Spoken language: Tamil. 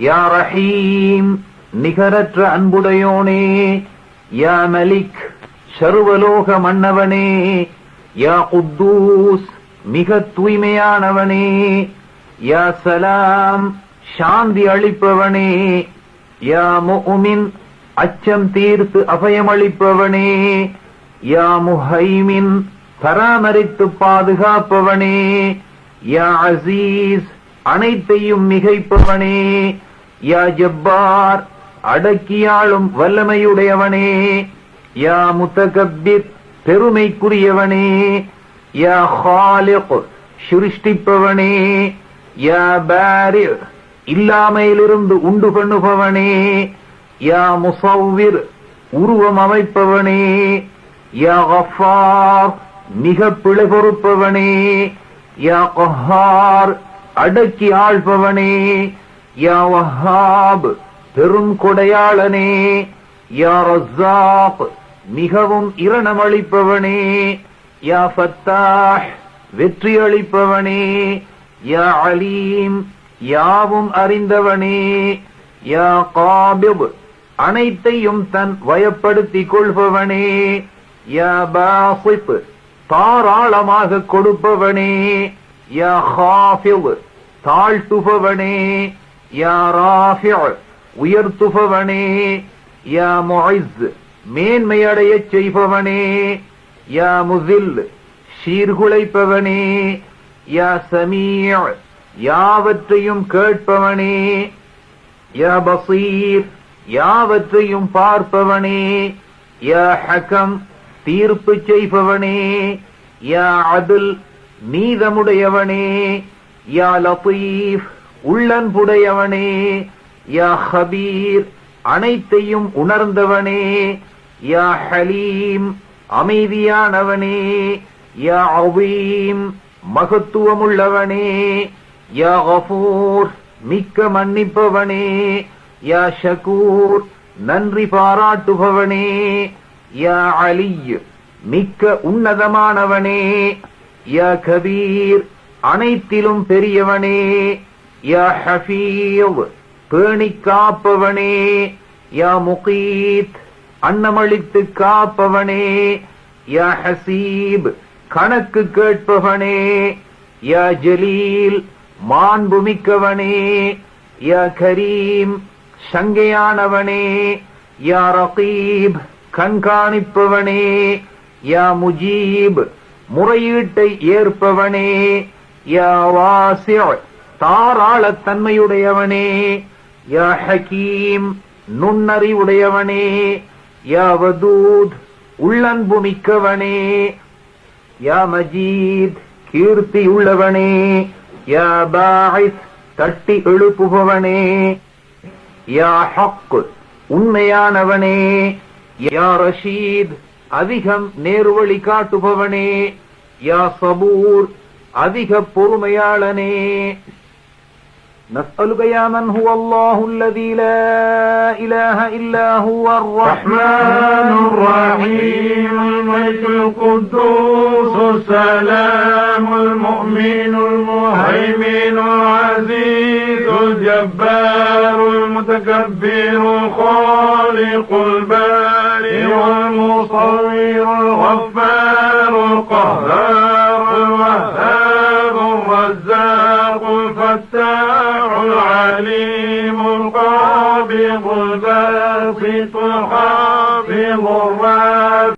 யா ரஹீம் நிகரற்ற அன்புடையோனே யா மலிக் சர்வலோக மன்னவனே யா குத்தூஸ் மிக தூய்மையானவனே யா சலாம் சாந்தி அளிப்பவனே யா முமின் அச்சம் தீர்த்து அபயமளிப்பவனே யா முஹைமின் பராமரித்து பாதுகாப்பவனே யா அசீஸ் அனைத்தையும் மிகைப்பவனே யா ஜப்பார் அடக்கியாளும் வல்லமையுடையவனே. யா முத்தகப்பிர் பெருமைக்குரியவனே. யா ஹாலிக் சிருஷ்டிப்பவனே. யா பாரி இல்லாமையிலிருந்து உண்டு பண்ணுபவனே. யா முசவ்விர் உருவம் அமைப்பவனே. யா கஃபார் மிக பிழை பொறுப்பவனே. யா கஹார் அடக்கி ஆள்பவனே. யா வஹாப் பெரும் கொடையாளனே. யா ரஸாக் மிகவும் இரணமளிப்பவனே. யா ஃபத்தாஹ் வெற்றி அளிப்பவனே யா அலீம் யாவும் அறிந்தவனே. யா காபிப் அனைத்தையும் தன் வயப்படுத்திக் கொள்பவனே. யா பாசிப் தாராளமாக கொடுப்பவனே. யா ஹாஃபிவ் தாழ்த்துபவனே. யா ராஃபி உயர்த்துபவனே யா முஇஸ் மேன்மையடையச் செய்பவனே யா முசில் சீர்குலைப்பவனே யா சமீ யாவற்றையும் கேட்பவனே யா பசீர் யாவற்றையும் பார்ப்பவனே யா ஹகம் தீர்ப்பு செய்பவனே யா அதுல் நீதமுடையவனே யா லபீஃப் உள்ளன்புடையவனே யா ஹபீர் அனைத்தையும் உணர்ந்தவனே யா ஹலீம் அமைதியானவனே யா அவீம் மகத்துவமுள்ளவனே யா கஃபூர் மிக்க மன்னிப்பவனே யா ஷகூர் நன்றி பாராட்டுபவனே யா அலி மிக்க உன்னதமானவனே யா கபீர் அனைத்திலும் பெரியவனே யா ஹஃபீவ் பேணிக் காப்பவனே. யா முகீத் அன்னமளித்து காப்பவனே. யா ஹசீப் கணக்கு கேட்பவனே. யா ஜலீல் மாண்புமிக்கவனே யா கரீம் சங்கையானவனே. யா ரகீப் கண்காணிப்பவனே யா முஜீப் முறையீட்டை ஏற்பவனே. யா வாசிய தாராளத்தன்மையுடையவனே யா ஹக்கீம் நுண்ணறிவுடையவனே யா வதூத் உள்ளன்பு மிக்கவனே யா மஜீத் கீர்த்தி உள்ளவனே யா பாயிஸ் தட்டி எழுப்புபவனே யா ஹக் உண்மையானவனே யா ரஷீத் அதிகம் நேர்வழி காட்டுபவனே யா சபூர் அதிக பொறுமையாளனே. نسألك يا من هو الله الذي لا إله إلا هو الرحمن الرحيم الملك القدوس السلام المؤمن المهيمن العزيز الجبار المتكبر الخالق البارئ والمصور الغفار القهار الوهاب. العليم القابض الباسط الحافظ الرازق